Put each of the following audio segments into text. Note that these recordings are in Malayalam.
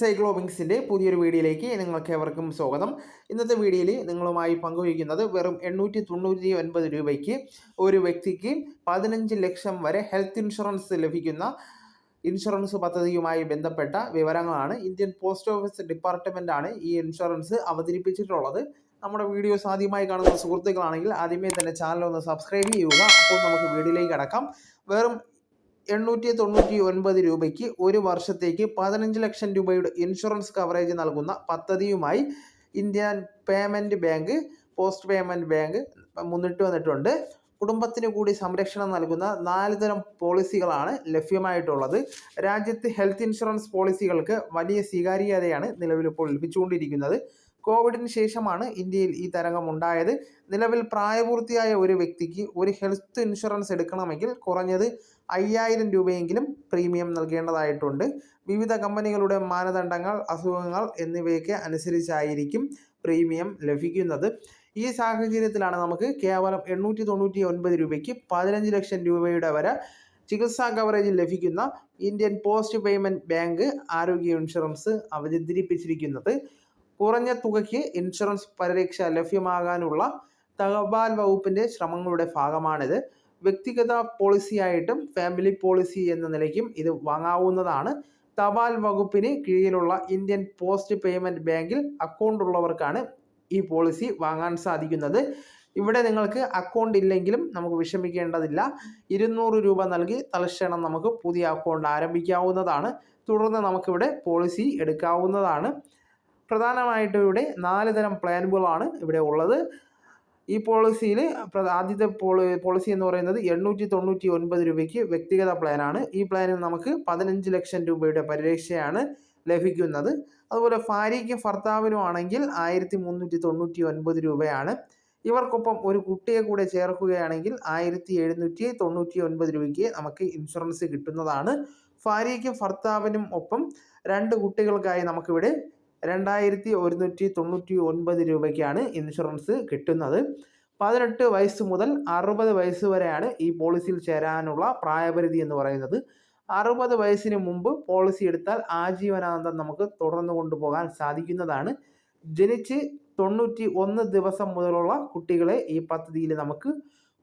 സൈക്ലോബിങ്സിന്റെ പുതിയൊരു വീഡിയോയിലേക്ക് നിങ്ങൾക്ക് എവർക്കും സ്വാഗതം. ഇന്നത്തെ വീഡിയോയിൽ നിങ്ങളുമായി പങ്കുവയ്ക്കുന്നത് വെറും എണ്ണൂറ്റി തൊണ്ണൂറ്റി ഒൻപത് രൂപയ്ക്ക് ഒരു വ്യക്തിക്ക് പതിനഞ്ച് ലക്ഷം വരെ ഹെൽത്ത് ഇൻഷുറൻസ് ലഭിക്കുന്ന ഇൻഷുറൻസ് പദ്ധതിയുമായി ബന്ധപ്പെട്ട വിവരങ്ങളാണ് ഇന്ത്യൻ പോസ്റ്റ് ഓഫീസ് ഡിപ്പാർട്ട്മെന്റാണ് ഈ ഇൻഷുറൻസ് അവതരിപ്പിച്ചിട്ടുള്ളത്. നമ്മുടെ വീഡിയോസ് ആദ്യമായി കാണുന്ന സുഹൃത്തുക്കളാണെങ്കിൽ ആദ്യമേ തന്നെ ചാനൽ ഒന്ന് സബ്സ്ക്രൈബ് ചെയ്യുക. അപ്പോൾ നമുക്ക് വീഡിയോയിലേക്ക് കടക്കാം. വെറും എണ്ണൂറ്റി തൊണ്ണൂറ്റി ഒൻപത് രൂപയ്ക്ക് ഒരു വർഷത്തേക്ക് പതിനഞ്ച് ലക്ഷം രൂപയുടെ ഇൻഷുറൻസ് കവറേജ് നൽകുന്ന പദ്ധതിയുമായി Indian payment bank post payment bank മുന്നിട്ട് വന്നിട്ടുണ്ട്. കുടുംബത്തിന് കൂടി സംരക്ഷണം നൽകുന്ന നാല് തരം പോളിസികളാണ് ലഭ്യമായിട്ടുള്ളത്. രാജ്യത്ത് ഹെൽത്ത് ഇൻഷുറൻസ് പോളിസികൾക്ക് വലിയ സ്വീകാര്യതയാണ് നിലവിലിപ്പോൾ ലഭിച്ചുകൊണ്ടിരിക്കുന്നത്. കോവിഡിന് ശേഷമാണ് ഇന്ത്യയിൽ ഈ തരംഗം ഉണ്ടായത് നിലവിൽ പ്രായപൂർത്തിയായ ഒരു വ്യക്തിക്ക് ഒരു ഹെൽത്ത് ഇൻഷുറൻസ് എടുക്കണമെങ്കിൽ കുറഞ്ഞത് അയ്യായിരം രൂപയെങ്കിലും പ്രീമിയം നൽകേണ്ടതായിട്ടുണ്ട്. വിവിധ കമ്പനികളുടെ മാനദണ്ഡങ്ങൾ അസുഖങ്ങൾ എന്നിവയൊക്കെ അനുസരിച്ചായിരിക്കും പ്രീമിയം ലഭിക്കുന്നത്. ഈ സാഹചര്യത്തിലാണ് നമുക്ക് കേവലം എണ്ണൂറ്റി തൊണ്ണൂറ്റി ഒൻപത് രൂപയ്ക്ക് പതിനഞ്ച് ലക്ഷം രൂപയുടെ വരെ ചികിത്സാ കവറേജ് ലഭിക്കുന്ന ഇന്ത്യൻ പോസ്റ്റ് പേയ്മെന്റ് ബാങ്ക് ആരോഗ്യ ഇൻഷുറൻസ് അവതരിപ്പിച്ചിരിക്കുന്നത്. കുറഞ്ഞ തുകയ്ക്ക് ഇൻഷുറൻസ് പരിരക്ഷ ലഭ്യമാകാനുള്ള തപാൽ വകുപ്പിന്റെ ശ്രമങ്ങളുടെ ഭാഗമാണിത്. വ്യക്തിഗത പോളിസിയായിട്ടും ഫാമിലി പോളിസി എന്ന നിലയ്ക്കും ഇത് വാങ്ങാവുന്നതാണ്. തപാൽ വകുപ്പിന് കീഴിലുള്ള ഇന്ത്യൻ പോസ്റ്റ് പേയ്മെന്റ് ബാങ്കിൽ അക്കൗണ്ട് ഉള്ളവർക്കാണ് ഈ പോളിസി വാങ്ങാൻ സാധിക്കുന്നത്. ഇവിടെ നിങ്ങൾക്ക് അക്കൗണ്ട് ഇല്ലെങ്കിലും നമുക്ക് വിഷമിക്കേണ്ടതില്ല. ഇരുന്നൂറ് രൂപ നൽകി തലക്ഷണം നമുക്ക് പുതിയ അക്കൗണ്ട് ആരംഭിക്കാവുന്നതാണ്. തുടർന്ന് നമുക്കിവിടെ പോളിസി എടുക്കാവുന്നതാണ്. പ്രധാനമായിട്ടും ഇവിടെ നാല് തരം പ്ലാനുകളാണ് ഇവിടെ ഉള്ളത്. ഈ പോളിസിയിൽ ആദ്യത്തെ പോളിസി എന്ന് പറയുന്നത് എണ്ണൂറ്റി തൊണ്ണൂറ്റി ഒൻപത് രൂപയ്ക്ക് വ്യക്തിഗത പ്ലാനാണ്. ഈ പ്ലാനിൽ നമുക്ക് പതിനഞ്ച് ലക്ഷം രൂപയുടെ പരിരക്ഷയാണ് ലഭിക്കുന്നത്. അതുപോലെ ഭാര്യയ്ക്കും ഭർത്താവിനും ആണെങ്കിൽ ആയിരത്തി മുന്നൂറ്റി തൊണ്ണൂറ്റി ഒൻപത് രൂപയാണ്. ഇവർക്കൊപ്പം ഒരു കുട്ടിയെ കൂടെ ചേർക്കുകയാണെങ്കിൽ ആയിരത്തി എഴുന്നൂറ്റി തൊണ്ണൂറ്റി ഒൻപത് രൂപയ്ക്ക് നമുക്ക് ഇൻഷുറൻസ് കിട്ടുന്നതാണ്. ഭാര്യയ്ക്കും ഭർത്താവിനും ഒപ്പം രണ്ട് കുട്ടികൾക്കായി നമുക്കിവിടെ രണ്ടായിരത്തി ഒരുന്നൂറ്റി തൊണ്ണൂറ്റി ഒൻപത് രൂപയ്ക്കാണ് ഇൻഷുറൻസ് കിട്ടുന്നത്. പതിനെട്ട് വയസ്സ് മുതൽ അറുപത് വയസ്സ് വരെയാണ് ഈ പോളിസിയിൽ ചേരാനുള്ള പ്രായപരിധി എന്ന് പറയുന്നത്. അറുപത് വയസ്സിന് മുമ്പ് പോളിസി എടുത്താൽ ആജീവനാന്തം നമുക്ക് തുടർന്ന് കൊണ്ടുപോകാൻ സാധിക്കുന്നതാണ്. ജനിച്ച് തൊണ്ണൂറ്റി ഒന്ന് ദിവസം മുതലുള്ള കുട്ടികളെ ഈ പദ്ധതിയിൽ നമുക്ക്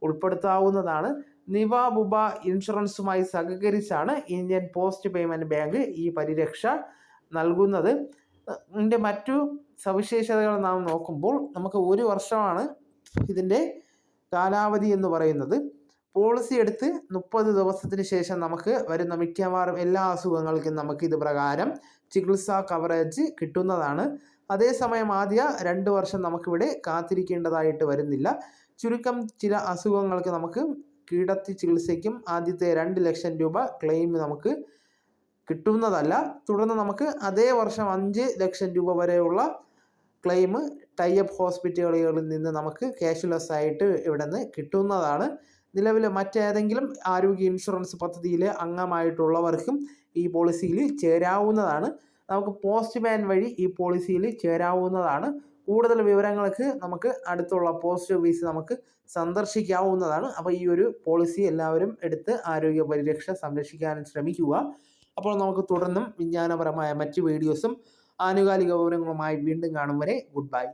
ഉൾപ്പെടുത്താവുന്നതാണ്. നിവാബുബ ഇൻഷുറൻസുമായി സഹകരിച്ചാണ് ഇന്ത്യൻ പോസ്റ്റ് പേയ്മെന്റ് ബാങ്ക് ഈ പരിരക്ഷ നൽകുന്നത്. ഇതിന്റെ മറ്റു സവിശേഷതകൾ നാം നോക്കുമ്പോൾ നമുക്ക് ഒരു വർഷമാണ് ഇതിന്റെ കാലാവധി എന്ന് പറയുന്നത്. പോളിസി എടുത്ത് മുപ്പത് ദിവസത്തിന് ശേഷം നമുക്ക് വരുന്ന മിക്കവാറും എല്ലാ അസുഖങ്ങൾക്കും നമുക്ക് ഇത് പ്രകാരം ചികിത്സാ കവറേജ് കിട്ടുന്നതാണ്. അതേസമയം ആദ്യ രണ്ട് വർഷം നമുക്കിവിടെ കാത്തിരിക്കേണ്ടതായിട്ട് വരുന്നില്ല. ചുരുക്കം ചില അസുഖങ്ങൾക്ക് നമുക്ക് കീടത്തി ചികിത്സയ്ക്കും ആദ്യത്തെ രണ്ട് ലക്ഷം രൂപ ക്ലെയിം നമുക്ക് കിട്ടുന്നതല്ല. തുടർന്ന് നമുക്ക് അതേ വർഷം അഞ്ച് ലക്ഷം രൂപ വരെയുള്ള ക്ലെയിം ടൈപ്പ് ഹോസ്പിറ്റലുകളിൽ നിന്ന് നമുക്ക് ക്യാഷ്ലെസ് ആയിട്ട് ഇവിടെ നിന്ന് കിട്ടുന്നതാണ്. നിലവിൽ മറ്റേതെങ്കിലും ആരോഗ്യ ഇൻഷുറൻസ് പദ്ധതിയിൽ അംഗമായിട്ടുള്ളവർക്കും ഈ പോളിസിയിൽ ചേരാവുന്നതാണ്. നമുക്ക് പോസ്റ്റ് മാൻ വഴി ഈ പോളിസിയിൽ ചേരാവുന്നതാണ്. കൂടുതൽ വിവരങ്ങൾക്ക് നമുക്ക് അടുത്തുള്ള പോസ്റ്റ് ഓഫീസ് നമുക്ക് സന്ദർശിക്കാവുന്നതാണ്. അപ്പോൾ ഈ ഒരു പോളിസി എല്ലാവരും എടുത്ത് ആരോഗ്യ പരിരക്ഷ സംരക്ഷിക്കാൻ ശ്രമിക്കുക. അപ്പോൾ നമുക്ക് തുടർന്നും വിജ്ഞാനപരമായ മറ്റ് വീഡിയോസും ആനുകാലിക വിവരങ്ങളുമായി വീണ്ടും കാണും വരെ. Good bye